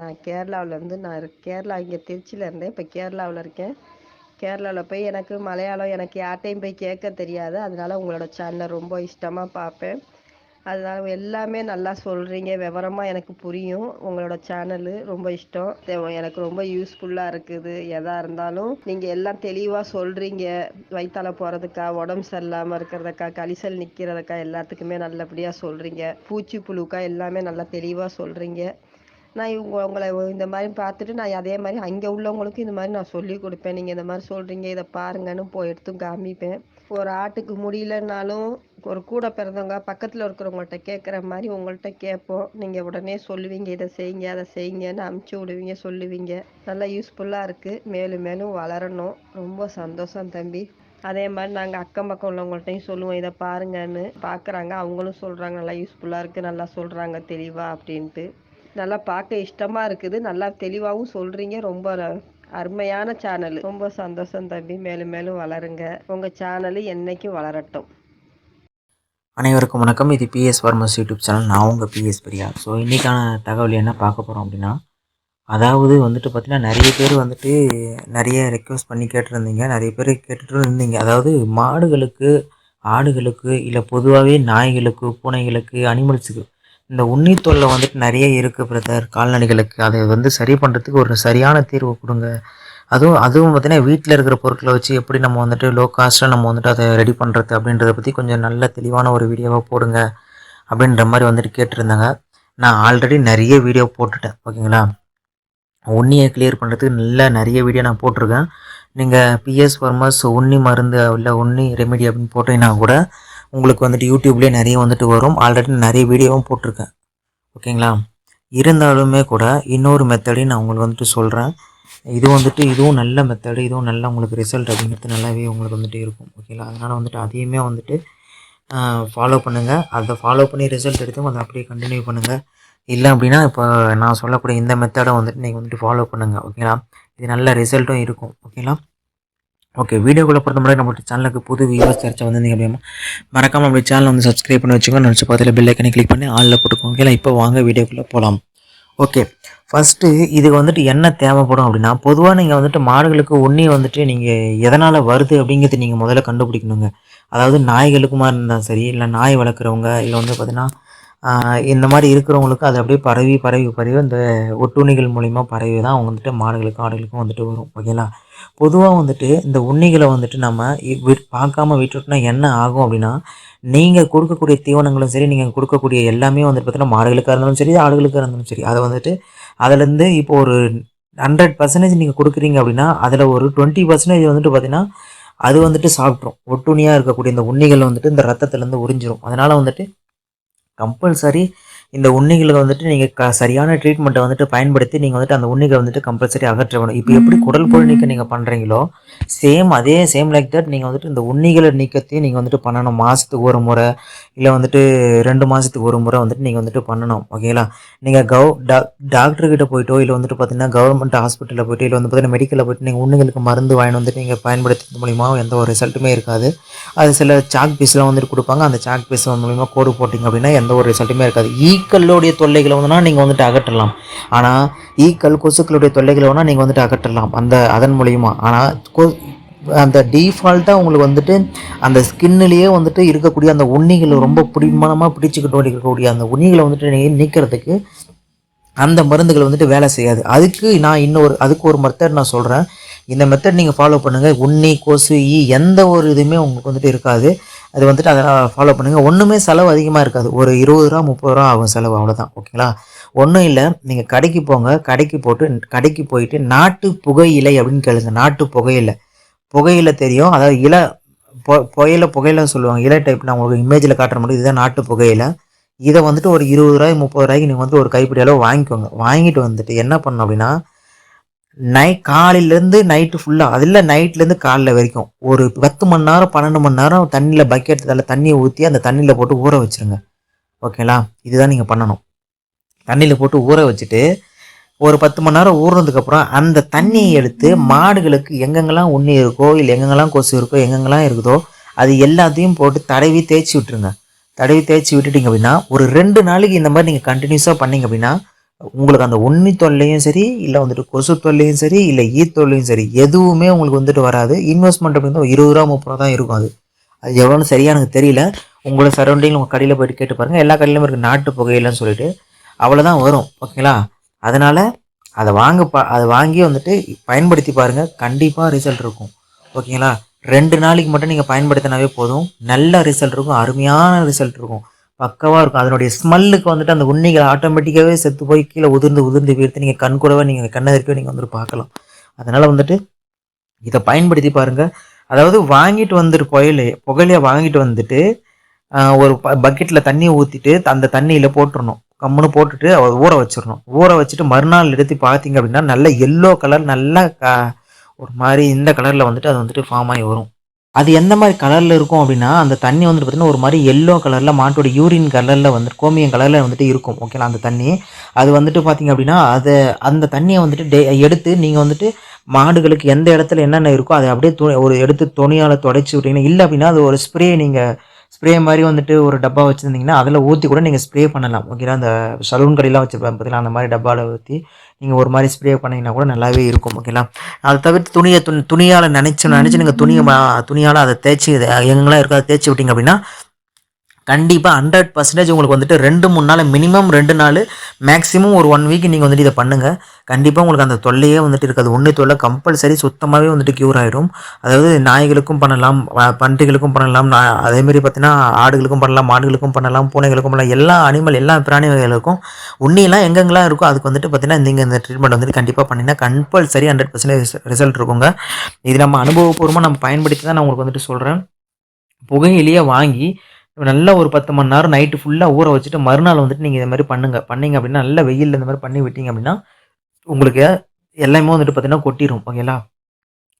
நான் கேரளாவிலேருந்து நான் கேரளா இங்கே திருச்சியில் இருந்தேன். இப்போ கேரளாவில் இருக்கேன். கேரளாவில் போய் எனக்கு மலையாளம் எனக்கு யார்கிட்டையும் போய் கேட்க தெரியாது. அதனால உங்களோட சேனலை ரொம்ப இஷ்டமாக பார்ப்பேன். அதனால எல்லாமே நல்லா சொல்கிறீங்க விவரமாக எனக்கு புரியும். உங்களோட சேனலு ரொம்ப இஷ்டம். தெ- எனக்கு ரொம்ப யூஸ்ஃபுல்லாக இருக்குது. எதாக இருந்தாலும் நீங்கள் எல்லாம் தெளிவாக சொல்கிறீங்க வயிற்றால போகிறதுக்கா உடம்பு சரியில்லாமல் இருக்கிறதுக்கா கலிசல் நிற்கிறதுக்கா எல்லாத்துக்குமே நல்லபடியாக சொல்கிறீங்க பூச்சி புழுக்கா எல்லாமே நல்லா தெளிவாக சொல்கிறீங்க நான் இவங்க உங்களை இந்த மாதிரி பார்த்துட்டு நான் அதே மாதிரி அங்கே உள்ளவங்களுக்கும் இந்த மாதிரி நான் சொல்லி கொடுப்பேன். நீங்கள் இந்த மாதிரி சொல்கிறீங்க இதை பாருங்கன்னு போய் எடுத்தும் காமிப்பேன். ஒரு ஆட்டுக்கு முடியலனாலும் ஒரு கூட பிறந்தவங்க பக்கத்தில் இருக்கிறவங்கள்ட்ட கேட்குற மாதிரி உங்கள்கிட்ட கேட்போம். நீங்கள் உடனே சொல்லுவீங்க இதை செய்யுங்க அதை செய்யுங்கன்னு அமுச்சு விடுவீங்க சொல்லுவீங்க. நல்லா யூஸ்ஃபுல்லாக இருக்குது மேலும் மேலும் வளரணும். ரொம்ப சந்தோஷம் தம்பி. அதே மாதிரி நாங்கள் அக்கம் பக்கம் உள்ளவங்கள்ட்டையும் சொல்லுவோம் இதை பாருங்கன்னு. பார்க்குறாங்க அவங்களும் சொல்கிறாங்க நல்லா யூஸ்ஃபுல்லாக இருக்குது நல்லா சொல்கிறாங்க தெளிவாக அப்படின்ட்டு. நல்லா பார்க்க இஷ்டமாக இருக்குது. நல்லா தெளிவாகவும் சொல்கிறீங்க ரொம்ப அருமையான சேனல் ரொம்ப சந்தோஷம் தம்பி. மேலும் மேலும் வளருங்க. உங்கள் சேனல் என்னைக்கும் வளரட்டும். அனைவருக்கும் வணக்கம். இது பிஎஸ் ஃபார்மஸ் யூடியூப் சேனல் நான் உங்கள் பிஎஸ் பிரியா. ஸோ இன்றைக்கான தகவல் என்ன பார்க்க போகிறோம் அப்படின்னா அதாவது வந்துட்டு பார்த்திங்கன்னா நிறைய பேர் வந்துட்டு நிறைய ரெக்வஸ்ட் பண்ணி கேட்டிருந்தீங்க. நிறைய பேர் கேட்டுட்டு இருந்தீங்க. அதாவது மாடுகளுக்கு ஆடுகளுக்கு இல்லை பொதுவாகவே நாய்களுக்கு பூனைகளுக்கு அனிமல்ஸுக்கு இந்த உண்ணி தொல்லை வந்துட்டு நிறைய இருக்குது பிரதர் கால்நடைகளுக்கு. அதை வந்து சரி பண்ணுறதுக்கு ஒரு சரியான தீர்வு கொடுங்க. அதுவும் அதுவும் பார்த்தீங்கன்னா வீட்டில் இருக்கிற பொருட்களை வச்சு எப்படி நம்ம வந்துட்டு லோ காஸ்ட்டாக நம்ம வந்துட்டு அதை ரெடி பண்ணுறது அப்படின்றத பற்றி கொஞ்சம் நல்ல தெளிவான ஒரு வீடியோவாக போடுங்க அப்படின்ற மாதிரி வந்துட்டு கேட்டிருந்தாங்க. நான் ஆல்ரெடி நிறைய வீடியோ போட்டுட்டேன் ஓகேங்களா உண்ணியை கிளியர் பண்ணுறதுக்கு நல்ல நிறைய வீடியோ நான் போட்டிருக்கேன். நீங்கள் பிஎஸ் ஃபார்மர்ஸ் உண்ணி மருந்து இல்லை உண்ணி ரெமெடி அப்படின்னு போட்டீங்கன்னா கூட உங்களுக்கு வந்துட்டு யூடியூப்லேயே நிறைய வந்துட்டு வரும். ஆல்ரெடி நிறைய வீடியோவும் போட்டிருக்கேன். ஓகேங்களா? இருந்தாலுமே கூட இன்னொரு மெத்தடையும் நான் உங்களுக்கு வந்துட்டு சொல்கிறேன் இது வந்துட்டு இதுவும் நல்ல மெத்தடு இதுவும் நல்ல உங்களுக்கு ரிசல்ட் அப்படிங்கிறது நல்லாவே உங்களுக்கு வந்துட்டு இருக்கும். ஓகேங்களா? அதனால் வந்துட்டு அதையுமே வந்துட்டு ஃபாலோ பண்ணுங்கள் அதை ஃபாலோ பண்ணி ரிசல்ட் எடுத்து அதை அப்படியே கண்டினியூ பண்ணுங்கள் இல்லை அப்படின்னா இப்போ நான் சொல்லக்கூடிய இந்த மெத்தடை வந்துட்டு நீங்கள் வந்துட்டு ஃபாலோ பண்ணுங்கள் ஓகேங்களா? இது நல்ல ரிசல்ட்டும் இருக்கும். ஓகேங்களா? ஓகே வீடியோக்குள்ளே பொறுத்த முன்னாடி நம்மளோட சேனலுக்கு புது வியூவர்ஸ் சர்ச்சை வந்திருந்தீங்க அப்படின்னா மறக்காமல் நம்மளுடைய சேனல் வந்து சப்ஸ்கிரைப் பண்ணி வச்சுக்கோங்க. நினச்சி பார்த்துல பெல் ஐக்கனை கிளிக் பண்ணி ஆளில் போட்டுக்கோங்க. ஓகேங்களா இப்போ வாங்க வீடியோக்குள்ளே போகலாம் ஓகே ஃபஸ்ட்டு இதுக்கு வந்துட்டு என்ன தேவைப்படும் அப்படின்னா பொதுவாக நீங்கள் வந்துட்டு மாடுகளுக்கு உண்ணி வந்துட்டு நீங்கள் எதனால் வருது அப்படிங்கிறது நீங்கள் முதல்ல கண்டுபிடிக்கணுங்க. அதாவது நாய்களுக்குமா இருந்தால் சரி இல்லை நாய் வளர்க்குறவங்க இல்லை வந்து பார்த்திங்கன்னா இந்த மாதிரி இருக்கிறவங்களுக்கு அது அப்படியே பரவி பரவி பரவி இந்த ஒட்டுணிகள் மூலிமா பரவி தான் அவங்க வந்துட்டு மாடுகளுக்கும் ஆடுகளுக்கும் வந்துட்டு வரும். ஓகேங்களா பொதுவாக வந்துட்டு இந்த உண்ணிகளை வந்துட்டு நம்ம பார்க்காம விட்டுட்டோம்னா என்ன ஆகும் அப்படின்னா நீங்கள் கொடுக்கக்கூடிய தீவனங்களும் சரி நீங்கள் கொடுக்கக்கூடிய எல்லாமே வந்துட்டு பார்த்தீங்கன்னா மாடுகளுக்காக இருந்தாலும் சரி ஆடுகளுக்காக இருந்தாலும் சரி அதை வந்துட்டு அதுலேருந்து இப்போ ஒரு ஹண்ட்ரட் பர்சன்டேஜ் நீங்கள் கொடுக்குறீங்க அப்படின்னா அதில் ஒரு டுவெண்ட்டி பர்சன்டேஜ் வந்துட்டு பார்த்தீங்கன்னா அது வந்துட்டு சாப்பிட்ரும் ஒட்டுணியாக இருக்கக்கூடிய இந்த உண்ணிகள் வந்துட்டு இந்த ரத்தத்துலேருந்து உறிஞ்சிரும். அதனால் வந்துட்டு கம்பல்சரி இந்த உண்ணிகளுக்கு வந்துட்டு நீங்கள் க சரியான ட்ரீட்மெண்ட்டை வந்துட்டு பயன்படுத்தி நீங்கள் வந்துட்டு அந்த உண்ணிகளை வந்துட்டு கம்பல்சரி அகற்ற வேணும் இப்போ எப்படி குடல் புழு நீக்கம் நீங்கள் பண்ணுறீங்களோ சேம் அதே சேம் லைக் தட் நீங்கள் வந்துட்டு இந்த உண்ணிகளை நீக்கத்தையும் நீங்கள் வந்துட்டு பண்ணணும். மாதத்துக்கு ஒரு முறை இல்லை வந்துட்டு ரெண்டு மாதத்துக்கு ஒரு முறை வந்துட்டு நீங்கள் வந்துட்டு பண்ணணும். ஓகேங்களா நீங்கள் கவ் டாக் டாக்டர்கிட்ட போயிட்டோ இல்லை வந்துட்டு பார்த்தீங்கன்னா கவர்மெண்ட் ஹாஸ்பிட்டலில் போயிட்டு இல்லை வந்து பார்த்தீங்கன்னா மெடிக்கலில் போயிட்டு நீங்கள் உண்ணிகளுக்கு மருந்து வாங்கி வந்துட்டு நீங்கள் பயன்படுத்துறது மூலிமா எந்த ஒரு ரிசல்ட்டுமே இருக்காது. அது சில சாக் பீஸ்லாம் வந்துட்டு கொடுப்பாங்க. அந்த சாக் பீஸ் மூலிமா கோடு போட்டிங்க அப்படின்னா எந்த ஒரு ரிசல்ட்டுமே இருக்காது. ஈக்கல்லுடைய தொல்லைகளை வந்துனா நீங்கள் வந்துட்டு அகற்றலாம். ஆனால் ஈக்கல் கொசுக்களுடைய தொல்லைகளை வேணால் நீங்கள் வந்துட்டு அகற்றலாம். அந்த அதன் மூலியமாக ஆனால் கொ அந்த டீஃபால்ட்டாக உங்களுக்கு வந்துட்டு அந்த ஸ்கின்னுலேயே வந்துட்டு இருக்கக்கூடிய அந்த உண்ணிகளை ரொம்ப பிடிமானமாக பிடிச்சிக்கிட்டு இருக்கக்கூடிய அந்த உண்ணிகளை வந்துட்டு நீங்கள் நீக்கிறதுக்கு அந்த மருந்துகள் வந்துட்டு வேலை செய்யாது. அதுக்கு நான் இன்னொரு அதுக்கு ஒரு மெத்தட் நான் சொல்கிறேன் இந்த மெத்தட் நீங்கள் ஃபாலோ பண்ணுங்கள் உண்ணி கொசு ஈ எந்த ஒரு இதுவுமே உங்களுக்கு வந்துட்டு இருக்காது. அது வந்துட்டு அதெல்லாம் ஃபாலோ பண்ணுங்கள் ஒன்றுமே செலவு அதிகமாக இருக்காது. ஒரு இருபது ரூபா முப்பது ரூபா ஆகும் செலவு அவ்வளோதான் ஓகேங்களா ஒன்றும் இல்லை நீங்கள் கடைக்கு போங்க. கடைக்கு போட்டு கடைக்கு போயிட்டு நாட்டு புகையிலை அப்படின்னு கேளுங்க. நாட்டு புகையிலை புகையில தெரியும். அதாவது இலை பொ புகையில புகையில சொல்லுவாங்க. இலை டைப் நான் உங்களுக்கு இமேஜில் காட்டுற மாதிரி இதுதான் நாட்டு புகையில இதை வந்துட்டு ஒரு இருபது ரூபாய் முப்பது ரூபாய்க்கு நீங்கள் வந்து ஒரு கைப்பிடி அளவு வாங்கிக்கோங்க. வாங்கிட்டு வந்துட்டு என்ன பண்ணணும் அப்படின்னா நை காலையிலேருந்து நைட்டு ஃபுல்லாக அதில் நைட்லேருந்து காலைல வரைக்கும். ஒரு பத்து மணி நேரம் பன்னெண்டு மணி நேரம் தண்ணியில் பக்கெட் அதில் தண்ணியை ஊற்றி அந்த தண்ணியில் போட்டு ஊற வச்சிருங்க. ஓகேங்களா இதுதான் நீங்கள் பண்ணணும். தண்ணியில் போட்டு ஊற வச்சுட்டு ஒரு பத்து மணி நேரம் ஊறினதுக்கப்புறம் அந்த தண்ணியை எடுத்து மாடுகளுக்கு எங்கெங்கெல்லாம் உண்ணி இருக்கோ இல்லை எங்கெங்கெல்லாம் கொசு இருக்கோ எங்கெங்கெல்லாம் இருக்குதோ அது எல்லாத்தையும் போட்டு தடவி தேய்ச்சி விட்டுருங்க. தடவி தேய்ச்சி விட்டுட்டீங்க அப்படின்னா ஒரு ரெண்டு நாளைக்கு இந்த மாதிரி நீங்கள் கண்டினியூஸாக பண்ணீங்க அப்படின்னா உங்களுக்கு அந்த உண்ணி தொல்லையும் சரி இல்லை வந்துட்டு கொசு தொல்லையும் சரி இல்லை ஈ தொல்லையும் சரி எதுவுமே உங்களுக்கு வந்துட்டு வராது. இன்வெஸ்ட்மெண்ட் அப்படின்னு இருபது ரூபா முப்பது ரூபா தான் இருக்கும் அது. அது எவ்வளோன்னு சரியாக எனக்கு தெரியல. உங்களை சரௌண்டிங் உங்கள் கடையில் போயிட்டு கேட்டு பாருங்கள் எல்லா கடையிலும் இருக்குது நாட்டு புகையிலன்னு சொல்லிட்டு. அவ்வளோதான் வரும் ஓகேங்களா? அதனால் அதை வாங்க பா அதை வாங்கி வந்துட்டு பயன்படுத்தி பாருங்கள் கண்டிப்பாக ரிசல்ட் இருக்கும் ஓகேங்களா? ரெண்டு நாளைக்கு மட்டும் நீங்கள் பயன்படுத்தினாவே போதும். நல்ல ரிசல்ட் இருக்கும் அருமையான ரிசல்ட் இருக்கும். பக்கவாக இருக்கும். அதனுடைய ஸ்மெல்லுக்கு வந்துட்டு அந்த உண்ணிகள் ஆட்டோமேட்டிக்காகவே செத்து போய் கீழே உதிர்ந்து உதிர்ந்து வீர்த்து நீங்கள் கண் கூடவே நீங்கள் கண்ணெதிர்க்கவே நீங்கள் வந்துட்டு பார்க்கலாம். அதனால் வந்துட்டு இதை பயன்படுத்தி பாருங்கள் அதாவது வாங்கிட்டு வந்துட்டு புயலே புகழையை வாங்கிட்டு வந்துட்டு ஒரு பக்கெட்டில் தண்ணியை ஊற்றிட்டு அந்த தண்ணியில் போட்டுடணும் கம்முன்னு போட்டுட்டு ஊற வச்சிடணும். ஊற வச்சுட்டு மறுநாள் எடுத்து பார்த்தீங்க அப்படின்னா நல்ல எல்லோ கலர் நல்ல க- ஒரு மாதிரி இந்த கலரில் வந்துட்டு அது வந்துட்டு ஃபார்ம் ஆகி வரும். அது எந்த மாதிரி கலரில் இருக்கும் அப்படின்னா அந்த தண்ணி வந்துட்டு பார்த்திங்கன்னா ஒரு மாதிரி எல்லோ கலரில் மாட்டோட யூரின் கலரில் வந்துட்டு கோமியம் கலரில் வந்துட்டு இருக்கும். ஓகேங்களா அந்த தண்ணி. அது வந்துட்டு பார்த்தீங்க அப்படின்னா அதை அந்த தண்ணியை வந்துட்டு டே எடுத்து நீங்கள் வந்துட்டு மாடுகளுக்கு எந்த இடத்துல என்னென்ன இருக்கோ அதை அப்படியே து ஒரு எடுத்து துணியால் தொடச்சி விட்டீங்கன்னா இல்லை அப்படின்னா அது ஒரு ஸ்ப்ரே நீங்கள் ஸ்ப்ரே மாதிரி வந்துட்டு ஒரு டப்பா வச்சுருந்தீங்கன்னா அதில் ஊற்றி கூட நீங்கள் ஸ்ப்ரே பண்ணலாம். ஓகேங்களா அந்த சலூன் கடையெல்லாம் வச்சுருப்பாங்க பார்த்தீங்களா அந்த மாதிரி டப்பாவில் ஊற்றி நீங்கள் ஒரு மாதிரி ஸ்ப்ரே பண்ணிங்கன்னா கூட நல்லாவே இருக்கும். ஓகேங்களா அதை தவிர்த்து துணியை துணி துணியால் நினச்சி நினச்சி நீங்கள் துணியை துணியால் அதை தேய்ச்சி எங்கெல்லாம் இருக்கோ அதை தேய்ச்சி விட்டிங்க அப்படின்னா கண்டிப்பாக ஹண்ட்ரட் பர்சன்டேஜ் உங்களுக்கு வந்துட்டு ரெண்டு மூணு நாள் மினிமம் ரெண்டு நாள் மேக்ஸிமம் ஒரு ஒன் வீக் நீங்கள் வந்துட்டு இதை பண்ணுங்கள் கண்டிப்பாக உங்களுக்கு அந்த தொல்லையே வந்துட்டு இருக்காது. ஒன்று தொல்லை கம்பல்சரி சுத்தமாகவே வந்துட்டு க்யூர் ஆகிடும் அதாவது நாய்களுக்கும் பண்ணலாம் பன்றிகளுக்கும் பண்ணலாம் அதேமாரி பார்த்தீங்கன்னா ஆடுகளுக்கும் பண்ணலாம் மாடுகளுக்கும் பண்ணலாம் பூனைகளுக்கும் பண்ணலாம். எல்லா அனிமல் எல்லா பிராணி வகைகளுக்கும் உண்ணியெல்லாம் எங்கெங்கெல்லாம் இருக்கோ அதுக்கு வந்துட்டு பார்த்தீங்கன்னா நீங்கள் இந்த ட்ரீட்மெண்ட் வந்துட்டு கண்டிப்பாக பண்ணிங்கன்னா கம்பல்சரி ஹண்ட்ரட் பர்சன்டேஜ் ரிசல்ட் இருக்குங்க. இது நம்ம அனுபவபூர்வமாக நம்ம பயன்படுத்தி தான் நான் உங்களுக்கு வந்துட்டு சொல்கிறேன் புகையிலேயே வாங்கி நல்லா ஒரு பத்து மணி நேரம் நைட்டு ஃபுல்லாக ஊற வச்சுட்டு மறுநாள் வந்துட்டு நீங்கள் இதை மாதிரி பண்ணுங்கள் பண்ணீங்க அப்படின்னா நல்ல வெயிலில் இந்த மாதிரி பண்ணி விட்டீங்க அப்படின்னா உங்களுக்கு எல்லாமே வந்துட்டு பார்த்தீங்கன்னா கொட்டிடும் ஓகேங்களா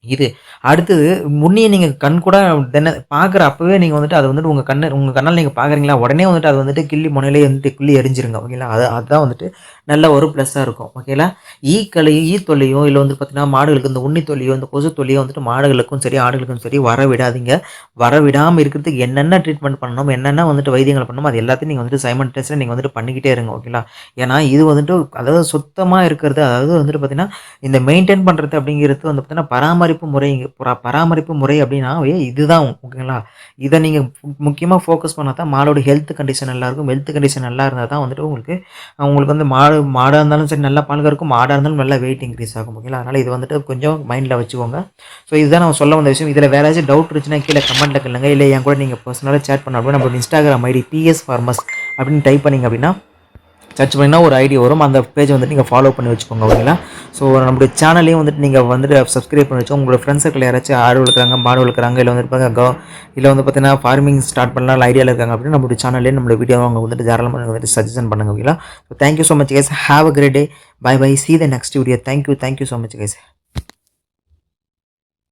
இது. அடுத்தது முன்னையே நீங்கள் கண் கூட தென்ன பார்க்குற அப்போவே நீங்கள் வந்துட்டு அது வந்துட்டு உங்கள் கண்ணு உங்கள் கண்ணால் நீங்கள் பார்க்குறீங்களா உடனே வந்துட்டு அது வந்துட்டு கிள்ளி முனையிலே வந்துட்டு கிள்ளி எரிஞ்சிருங்க ஓகேங்களா அது அதுதான் வந்துட்டு நல்ல ஒரு ப்ளஸ்ஸாக இருக்கும் ஓகேங்களா ஈ கலையும் ஈ தொல்லையும் இல்லை வந்து பார்த்தீங்கன்னா மாடுகளுக்கு இந்த உண்ணி தொல்லையோ இந்த கொசு தொல்லையோ வந்துட்டு மாடுகளுக்கும் சரி ஆடுகளுக்கும் சரி வர விடாதீங்க வர விடாமல் இருக்கிறதுக்கு என்னென்ன ட்ரீட்மெண்ட் பண்ணணும் என்னென்ன வந்துட்டு வைத்தியங்கள் பண்ணணும் அது எல்லாத்தையும் நீங்கள் வந்துட்டு சைமன் டெஸ்ட்டில் நீங்கள் வந்துட்டு பண்ணிக்கிட்டே இருங்க ஓகேங்களா ஏன்னா இது வந்துட்டு அதாவது சுத்தமாக இருக்கிறது அதாவது வந்துட்டு பார்த்தீங்கன்னா இந்த மெயின்டைன் பண்ணுறது அப்படிங்கிறது வந்து பார்த்தீங்கன்னா பராமரிப்பு முறை பராமரிப்பு முறை அப்படின்னா இதுதான் ஓகேங்களா? இதை நீங்கள் முக்கியமாக ஃபோக்கஸ் பண்ணால் தான் மாடோட ஹெல்த் கண்டிஷன் நல்லா இருக்கும். ஹெல்த் கண்டிஷன் நல்லா இருந்தால் தான் வந்துட்டு உங்களுக்கு உங்களுக்கு வந்து மாடு மாடாக இருந்தாலும் சரி நல்லா பால் இருக்கும். மாடாக இருந்தாலும் நல்லா வெயிட் இன்க்ரீஸ் ஆகும் ஓகேங்களா? அதனால் இது வந்துட்டு கொஞ்சம் மைண்டில் வச்சுக்கோங்க. ஸோ இதுதான் நான் சொல்ல வந்த விஷயம். இதில் வேறு ஏதாச்சும் டவுட் இருந்துச்சுன்னா கீழே கமெண்ட்டில் கேளுங்க. இல்லை என் கூட நீங்கள் பர்சனலாக சேட் பண்ண அப்படின்னா நம்ம இன்ஸ்டாகிராம் ஐடி பிஎஸ் ஃபார்மஸ் அப்படின்னு டைப் பண்ணிங்க அப்படின்னா சர்ச் பண்ணிங்கன்னா ஒரு ஐடியா வரும். அந்த பேஜை வந்துட்டு நீங்கள் ஃபாலோ பண்ணி வச்சுக்கோங்க ஓகேங்களா ஸோ நம்மளுடைய சேனலையும் வந்துட்டு நீங்கள் வந்துட்டு சப்ஸ்கிரைப் பண்ணி வச்சோம் உங்களோட ஃப்ரெண்ட்ஸ் யாராச்சும் ஆடு வளர்க்குறாங்க மாடு வளர்க்குறாங்க இல்லை வந்து கோ இல்லை வந்து பார்த்தீங்கன்னா ஃபார்மிங் ஸ்டார்ட் பண்ணலாம் ஐடியாவில் இருக்காங்க அப்படின்னு நம்மளுடைய சேனல்லே நம்மளுடைய வீடியோ அவங்க வந்துட்டு தாராளமாக வந்துட்டு சஜஷன் பண்ணுங்க ஓகேங்களா so thank you so much guys have a great day bye bye see the next video thank you thank you so much guys